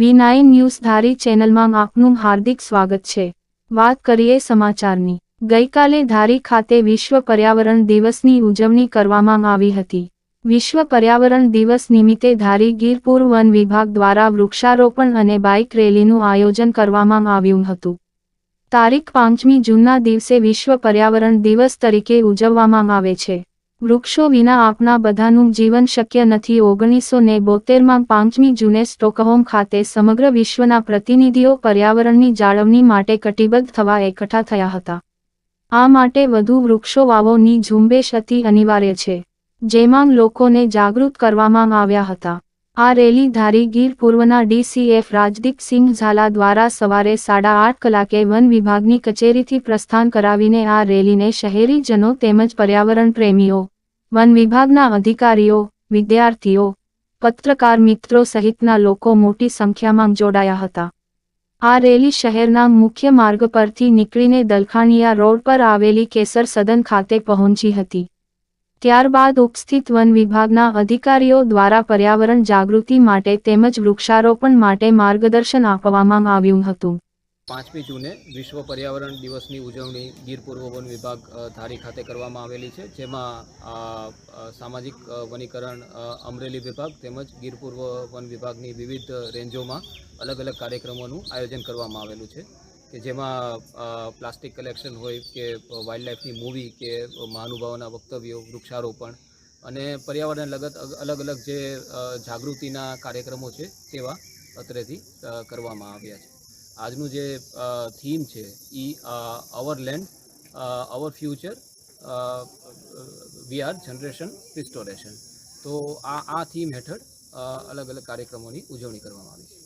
વી nine news ધારી ચેનલમાં આપનું હાર્દિક સ્વાગત છે. વાત કરીએ સમાચારની. ગઈકાલે ધારી ખાતે વિશ્વ પર્યાવરણ દિવસની ઉજવણી કરવામાં આવી હતી. વિશ્વ પર્યાવરણ દિવસ નિમિત્તે ધારી ગીરપુર વન વિભાગ દ્વારા વૃક્ષારોપણ અને બાઇક રેલીનું આયોજન કરવામાં આવ્યું હતું. તારીખ પાંચમી જૂનના દિવસે વિશ્વ પર્યાવરણ દિવસ તરીકે ઉજવવામાં આવે છે. વૃક્ષો વિના આપના બધાનું જીવન શક્ય નથી. ઓગણીસો ને બોતેરમાં પાંચમી જૂને સ્ટોકહોમ ખાતે સમગ્ર વિશ્વના પ્રતિનિધિઓ પર્યાવરણની જાળવણી માટે કટિબદ્ધ થવા એકઠા થયા હતા. આ માટે વધુ વૃક્ષો વાવોની ઝુંબેશ અતિ અનિવાર્ય છે, જેમાં લોકોને જાગૃત કરવામાં આવ્યા હતા. આ રેલી ધારી ગીર પૂર્વના ડીસીએફ રાજદીપસિંહ ઝાલા દ્વારા સવારે સાડા આઠ કલાકે વન વિભાગની કચેરીથી પ્રસ્થાન કરાવીને આ રેલીને શહેરીજનો તેમજ પર્યાવરણ પ્રેમીઓ, વન વિભાગના અધિકારીઓ, વિદ્યાર્થીઓ, પત્રકાર મિત્રો સહિતના લોકો મોટી સંખ્યામાં જોડાયા હતા. આ રેલી શહેરના મુખ્ય માર્ગ પરથી નીકળીને દલખાણીયા રોડ પર આવેલી કેસર સદન ખાતે પહોંચી હતી. ત્યારબાદ ઉપસ્થિત વન વિભાગના અધિકારીઓ દ્વારા પર્યાવરણ જાગૃતિ માટે તેમજ વૃક્ષારોપણ માટે માર્ગદર્શન આપવામાં આવ્યું હતું. પાંચમી જૂને વિશ્વ પર્યાવરણ દિવસની ઉજવણી ગીર પૂર્વ વન વિભાગ ધારી ખાતે કરવામાં આવેલી છે, જેમાં સામાજિક વનીકરણ અમરેલી વિભાગ તેમજ ગીર પૂર્વ વન વિભાગની વિવિધ રેન્જોમાં અલગ અલગ કાર્યક્રમોનું આયોજન કરવામાં આવેલું છે. કે જેમાં પ્લાસ્ટિક કલેક્શન હોય કે વાઇલ્ડ લાઈફની મૂવી કે મહાનુભાવોના વક્તવ્યો, વૃક્ષારોપણ અને પર્યાવરણ લગત અલગ અલગ જે જાગૃતિના કાર્યક્રમો છે તેવા અત્રેથી કરવામાં આવ્યા છે. આજનું જે થીમ છે એ our land our future we are generation restoration તો આ આ થીમ હેઠળ અલગ અલગ કાર્યક્રમોની ઉજવણી કરવામાં આવી છે.